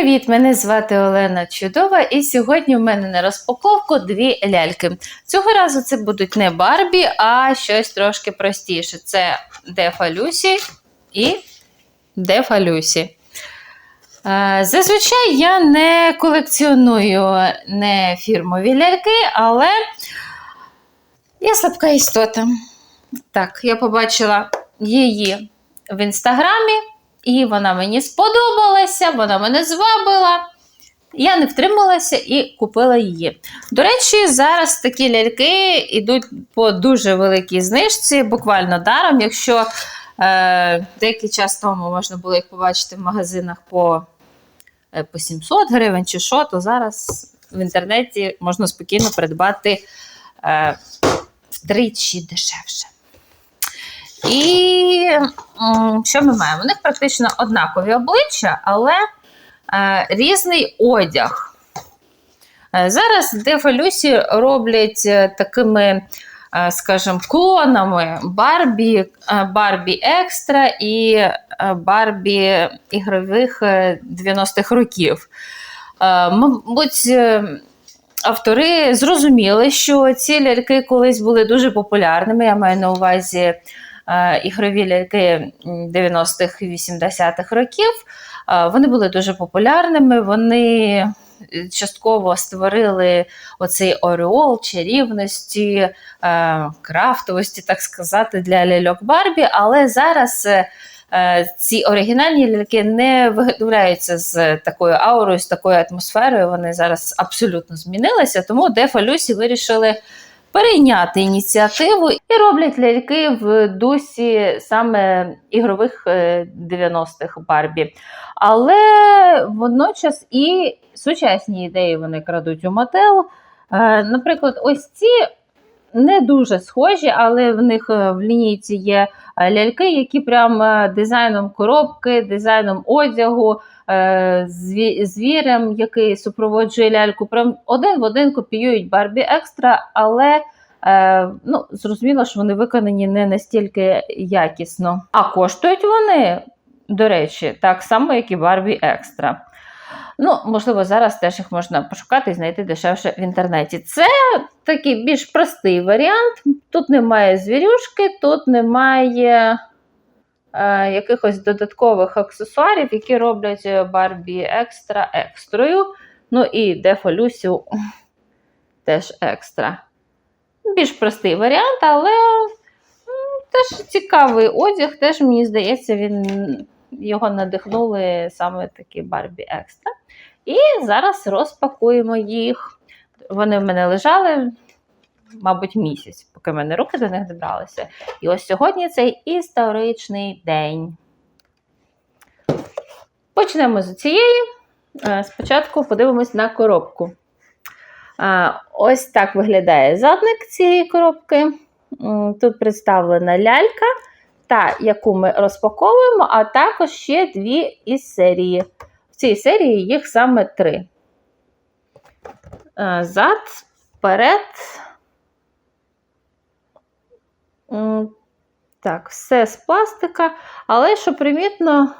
Привіт! Мене звати Олена Чудова, і сьогодні в мене на розпаковку дві ляльки. Цього разу це будуть не Барбі, а щось трошки простіше. Це Дефа Люсі і Дефа Люсі. Зазвичай я не колекціоную не фірмові ляльки, але я слабка істота. Так, я побачила її в інстаграмі. І вона мені сподобалася, вона мене звабила. Я не втрималася і купила її. До речі, зараз такі ляльки йдуть по дуже великій знижці, буквально даром. Якщо е, деякий час тому можна було їх побачити в магазинах по, е, по 700 гривень чи що, то зараз в інтернеті можна спокійно придбати е, втричі дешевше. І що ми маємо? У них практично однакові обличчя, але е, різний одяг. Е, зараз Дефа Люсі роблять е, такими, е, скажімо, клонами Барбі, Барбі Екстра і Барбі ігрових е, 90-х років. Мабуть, автори зрозуміли, що ці ляльки колись були дуже популярними. Я маю на увазі ігрові ляльки 90-х і 80-х років. Е, Вони були дуже популярними. Вони е, частково створили оцей ореол чарівності, е, крафтовості, так сказати, для ляльок Барбі. Але зараз е, е, ці оригінальні ляльки не виготовляються з такою аурою, з такою атмосферою. Вони зараз абсолютно змінилися. Тому Дефа Люсі вирішили перейняти ініціативу і роблять ляльки в дусі саме ігрових е, 90-х Барбі. Але водночас і сучасні ідеї вони крадуть у Мател. Е, Наприклад, ось ці не дуже схожі, але в них е, в лінійці є е, ляльки, які прям е, дизайном коробки, дизайном одягу, звірем, який супроводжує ляльку, прям один в один копіюють Барбі Екстра, але ну, зрозуміло, що вони виконані не настільки якісно. А коштують вони, до речі, так само, як і Барбі Екстра. Ну, можливо, зараз теж їх можна пошукати і знайти дешевше в інтернеті. Це такий більш простий варіант. Тут немає звірюшки, тут немає е, якихось додаткових аксесуарів, які роблять Барбі екстра екстрою. Ну і Дефо Люсю теж екстра. Більш простий варіант, але теж цікавий одяг, теж мені здається, він його надихнули саме такі Барбі екстра. І зараз розпакуємо їх. Вони в мене лежали, мабуть, місяць, поки в мене руки до них добралися. І ось сьогодні цей історичний день. Почнемо з цієї. Е, Спочатку подивимось на коробку. Ось так виглядає задник цієї коробки. Тут представлена лялька, та яку ми розпаковуємо, а також ще дві із серії. В цій серії їх саме три. Е, Зад, вперед. Так, все з пластика, але що примітно,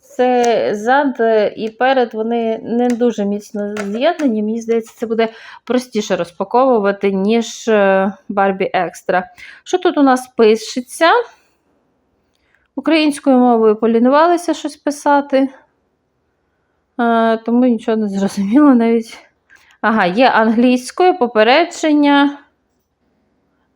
це зад і перед вони не дуже міцно з'єднані. Мені здається, це буде простіше розпаковувати, ніж е, Barbie Extra. Що тут у нас пишеться? Українською мовою полінувалися щось писати, е, тому нічого не зрозуміло навіть. Ага, є англійською попередження,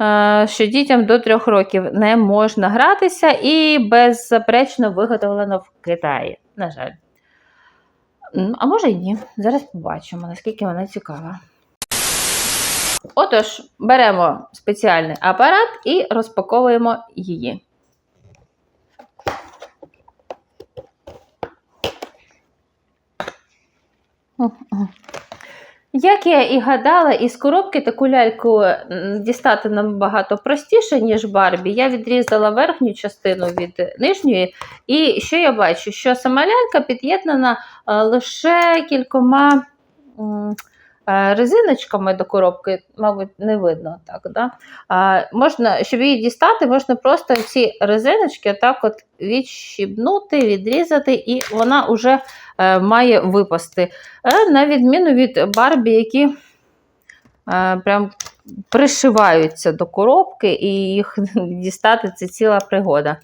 е, що дітям до трьох років не можна гратися і беззаперечно виготовлено в Китаї. На жаль. А може й ні. Зараз побачимо, наскільки вона цікава. Отож, беремо спеціальний апарат і розпаковуємо її. Як я і гадала, із коробки таку ляльку дістати набагато простіше, ніж Барбі. Я відрізала верхню частину від нижньої. І що я бачу? Що сама лялька під'єднана е, лише кількома резиночками до коробки, мабуть, не видно так. Да? А, можна, щоб її дістати, можна просто ці резиночки отак от відщібнути, відрізати, і вона вже е, має випасти. Е, на відміну від Барбі, які е, прям пришиваються до коробки, і їх дістати це ціла пригода.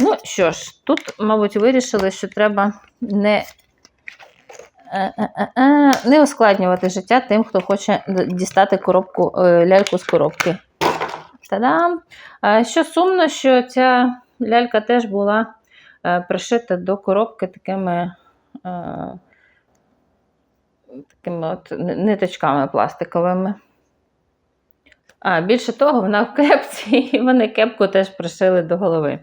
Ну що ж, тут, мабуть, вирішили, що треба не не ускладнювати життя тим, хто хоче дістати коробку, е, ляльку з коробки. Та-дам! Що сумно, що ця лялька теж була е, пришита до коробки такими е, такими от ниточками пластиковими. А більше того, вона в кепці, і вони кепку теж пришили до голови.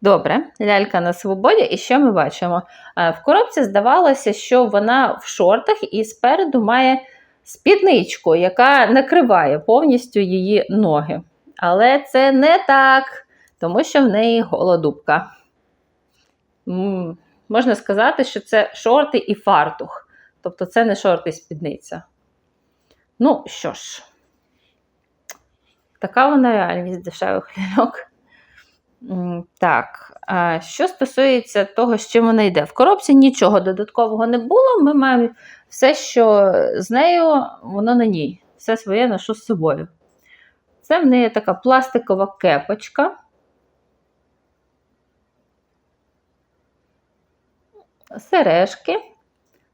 Добре, лялька на свободі, і що ми бачимо? Е, В коробці здавалося, що вона в шортах і спереду має спідничку, яка накриває повністю її ноги. Але це не так, тому що в неї голодубка. Можна сказати, що це шорти і фартух. Тобто це не шорти і спідниця. Ну що ж, така вона реальність дешевих ляльок. Так, що стосується того, з чим вона йде. В коробці нічого додаткового не було. Ми маємо все, що з нею, воно на ній. Все своє ношу з собою. Це в неї така пластикова кепочка. Сережки,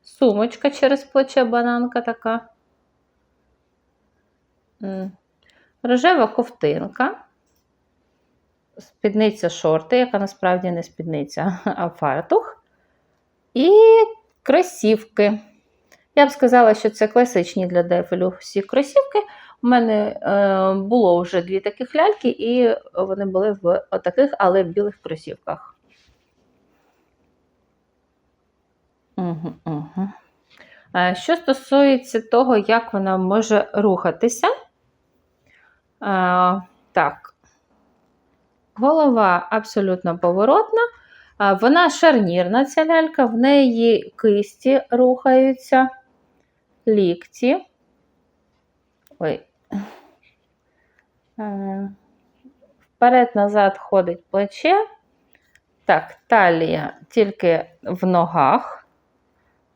сумочка через плече бананка така. Рожева ковтинка спідниця шорти, яка насправді не спідниця, а фартух. І кросівки. Я б сказала, що це класичні для дефелю всі кросівки. У мене е, було вже дві таких ляльки, і вони були в таких, але в білих кросівках. Угу, угу. Що стосується того, як вона може рухатися, е, так, Голова абсолютно поворотна. Вона шарнірна, ця лялька, в неї кисті рухаються, лікті. Ой. Вперед-назад ходить плече. Так, талія тільки в ногах.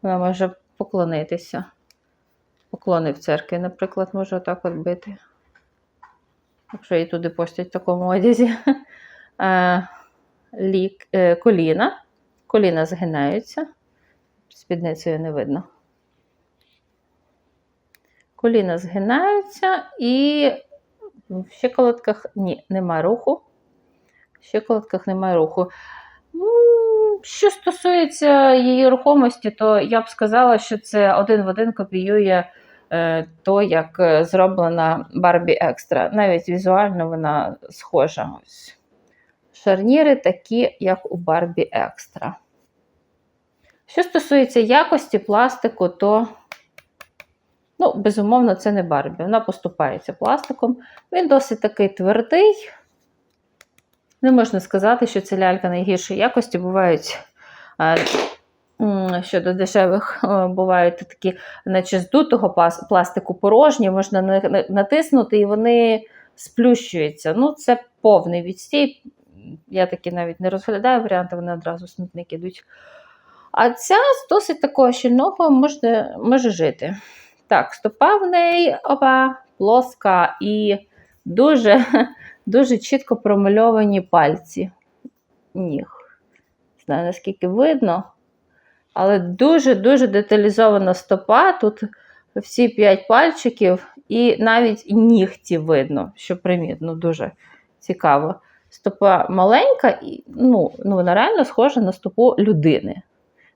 Вона може поклонитися. Поклони в церкві, наприклад, може отак от бити якщо її туди постять в такому одязі, е, лік, е, коліна. Коліна згинаються, спідницею не видно. Коліна згинаються і в щиколотках ні, нема руху. В щиколотках немає руху. Ну, що стосується її рухомості, то я б сказала, що це один в один копіює то, як е, зроблена Барбі Екстра. Навіть візуально вона схожа. Ось. Шарніри такі, як у Барбі Екстра. Що стосується якості пластику, то, ну, безумовно, це не Барбі. Вона поступається пластиком. Він досить такий твердий. Не можна сказати, що це лялька найгіршої якості. Бувають е, щодо дешевих е, бувають такі, наче здутого пластику порожні, можна натиснути і вони сплющуються. Ну, це повний відстій. Я такі навіть не розглядаю варіанти, вони одразу смітник ідуть. А ця з досить такого щільного може, може жити. Так, стопа в неї опа, плоска і дуже дуже чітко промальовані пальці ніг. Не знаю, наскільки видно. Але дуже-дуже деталізована стопа. Тут всі п'ять пальчиків, і навіть нігті видно, що примітно, дуже цікаво. Стопа маленька, і ну, ну, вона реально схожа на стопу людини.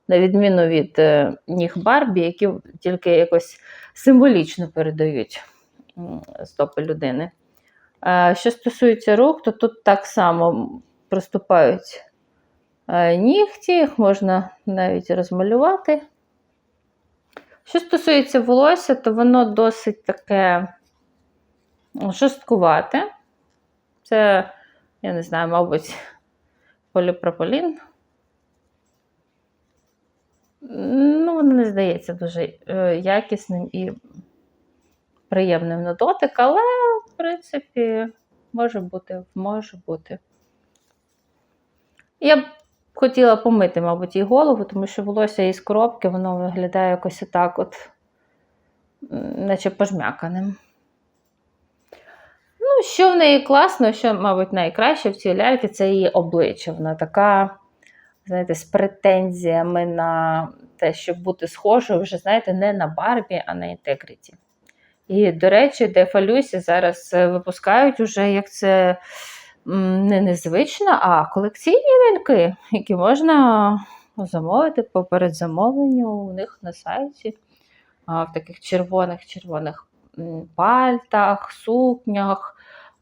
На відміну від е, ніг Барбі, які тільки якось символічно передають стопи людини. Е, що стосується рук, то тут так само проступають нігті, їх можна навіть розмалювати. Що стосується волосся, то воно досить таке жорсткувате. Це, я не знаю, мабуть, поліпрополін. Ну, воно не здається дуже е, якісним і приємним на дотик, але, в принципі, може бути, може бути. Я хотіла помити, мабуть, їй голову, тому що волосся із коробки, воно виглядає якось отак, от, наче пожмяканим. Ну, що в неї класно, що, мабуть, найкраще в цій ляльці це її обличчя. Вона така, знаєте, з претензіями на те, щоб бути схожою, вже, знаєте, не на Барбі, а на інтегріті. І, до речі, Дефа Люсі зараз е, випускають уже, як це не незвично, а колекційні ляльки, які можна замовити по передзамовленню у них на сайті. В таких червоних-червоних пальтах, сукнях.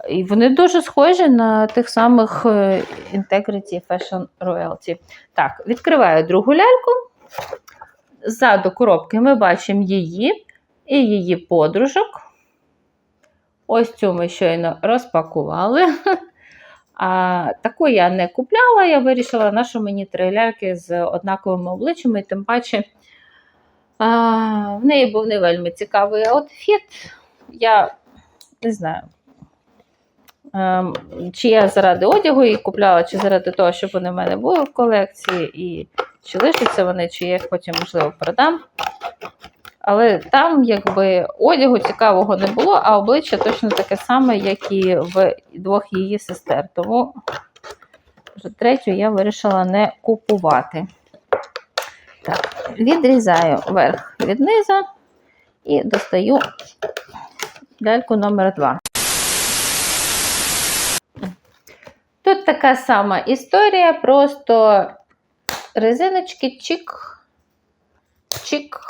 І вони дуже схожі на тих самих е, Integrity Fashion Royalty. Так, відкриваю другу ляльку. Ззаду коробки ми бачимо її і її подружок. Ось цю ми щойно розпакували. А, таку я не купляла, я вирішила, на що мені три з однаковими обличчями, тим паче а, в неї був не вельми цікавий аутфіт. Я не знаю, ем, чи я заради одягу їх купляла, чи заради того, щоб вони в мене були в колекції, і чи лишаться вони, чи я їх потім, можливо, продам. Але там, якби одягу цікавого не було, а обличчя точно таке саме, як і в двох її сестер. Тому вже третю я вирішила не купувати. Так, відрізаю верх від низа і достаю ляльку номер 2. Тут така сама історія, просто резиночки чик, чик,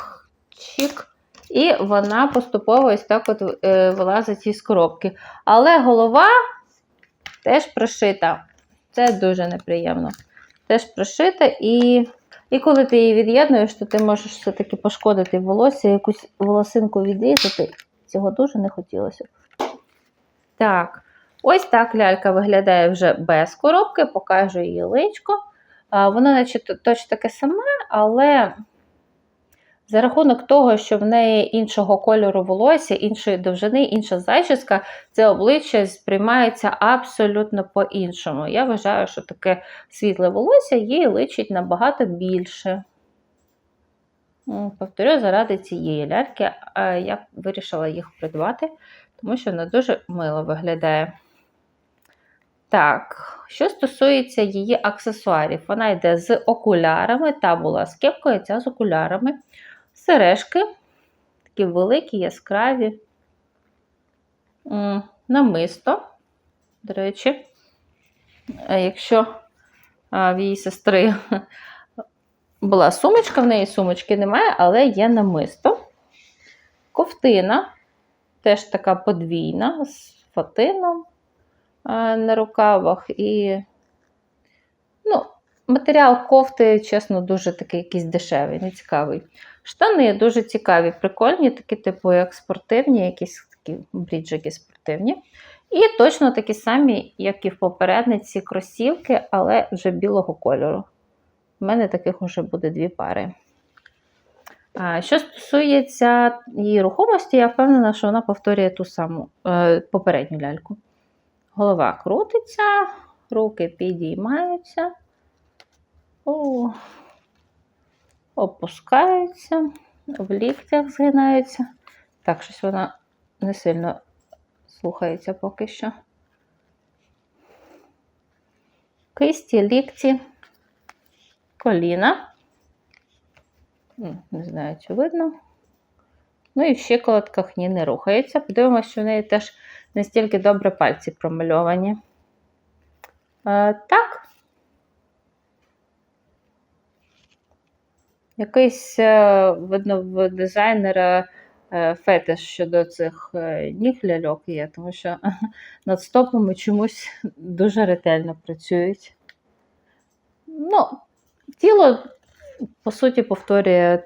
чик. І вона поступово ось так от е, вилазить із коробки. Але голова теж прошита. Це дуже неприємно. Теж прошита, і, і коли ти її від'єднуєш, то ти можеш все-таки пошкодити волосся, якусь волосинку відрізати. Цього дуже не хотілося. Так, ось так лялька виглядає вже без коробки, покажу її личко. А, Воно, наче точно таке саме, але за рахунок того, що в неї іншого кольору волосся, іншої довжини, інша зачіска, це обличчя сприймається абсолютно по-іншому. Я вважаю, що таке світле волосся їй личить набагато більше. Повторю, заради цієї ляльки я вирішила їх придбати, тому що вона дуже мило виглядає. Так, що стосується її аксесуарів, вона йде з окулярами, та була з кепкою, ця з окулярами. Сережки, такі великі, яскраві. Намисто, до речі, якщо в її сестри була сумочка, в неї сумочки немає, але є намисто. Ковтина, теж така подвійна, з фатином на рукавах. І матеріал кофти, чесно, дуже такий якийсь дешевий, нецікавий. Штани дуже цікаві, прикольні, такі, типу, як спортивні, якісь такі бріджики спортивні. І точно такі самі, як і в попередниці, кросівки, але вже білого кольору. У мене таких вже буде дві пари. Що стосується її рухомості, я впевнена, що вона повторює ту саму е, попередню ляльку. Голова крутиться, руки підіймаються, о, опускаються, в ліктях згинаються. Так, щось вона не сильно слухається поки що. Кисті, лікті, коліна. Не знаю, чи видно. Ну і в щиколотках ні не рухається. Подивимося, що в неї теж настільки добре пальці промальовані. Е, так. Якийсь, е, видно, в дизайнера е, фетиш щодо цих е, ніг ляльок є, тому що над стопами чомусь дуже ретельно працюють. Ну, тіло, по суті, повторює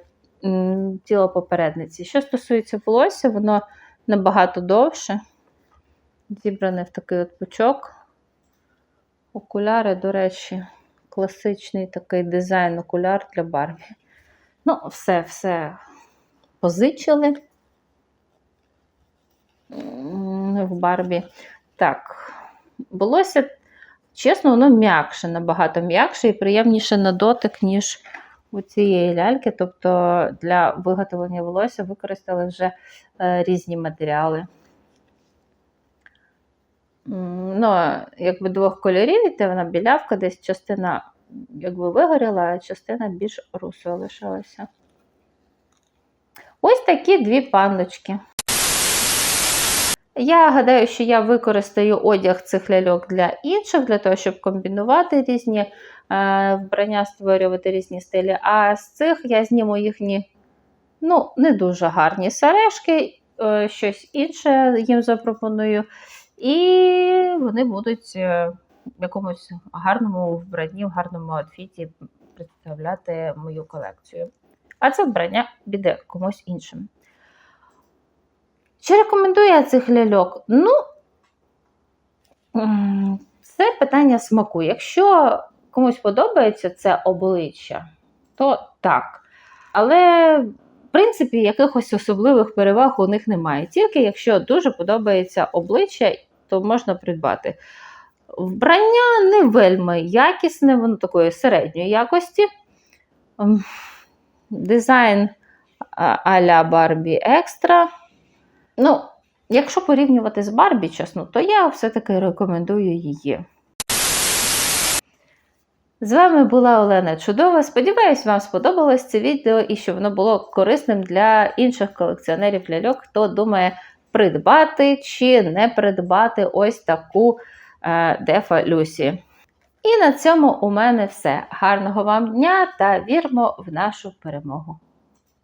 тіло попередниці. Що стосується волосся, воно набагато довше, зібране в такий от пучок. Окуляри, до речі, класичний такий дизайн окуляр для Барбі. Ну, все, все позичили. в Барбі. Так, волосся, чесно, воно м'якше, набагато м'якше і приємніше на дотик, ніж у цієї ляльки. Тобто для виготовлення волосся використали вже е, різні матеріали. Ну, якби двох кольорів, і вона білявка, десь частина якби вигоріла, а частина більш русою лишилася. Ось такі дві пандочки. Я гадаю, що я використаю одяг цих ляльок для інших, для того, щоб комбінувати різні е, вбрання, створювати різні стилі. А з цих я зніму їхні ну, не дуже гарні сережки, е, щось інше їм запропоную. І вони будуть е, якомусь гарному вбранні, в гарному outфіті представляти мою колекцію. А це вбрання піде комусь іншим. Чи рекомендую я цих ляльок? Ну, це питання смаку. Якщо комусь подобається це обличчя, то так. Але, в принципі, якихось особливих переваг у них немає. Тільки якщо дуже подобається обличчя, то можна придбати. Вбрання не вельми якісне, воно такої середньої якості. Дизайн а- а-ля Барбі Екстра. Ну, якщо порівнювати з Барбі, чесно, то я все-таки рекомендую її. З вами була Олена Чудова. Сподіваюсь, вам сподобалось це відео і що воно було корисним для інших колекціонерів ляльок, хто думає придбати чи не придбати ось таку Дефа Люсі. І на цьому у мене все. Гарного вам дня та вірмо в нашу перемогу!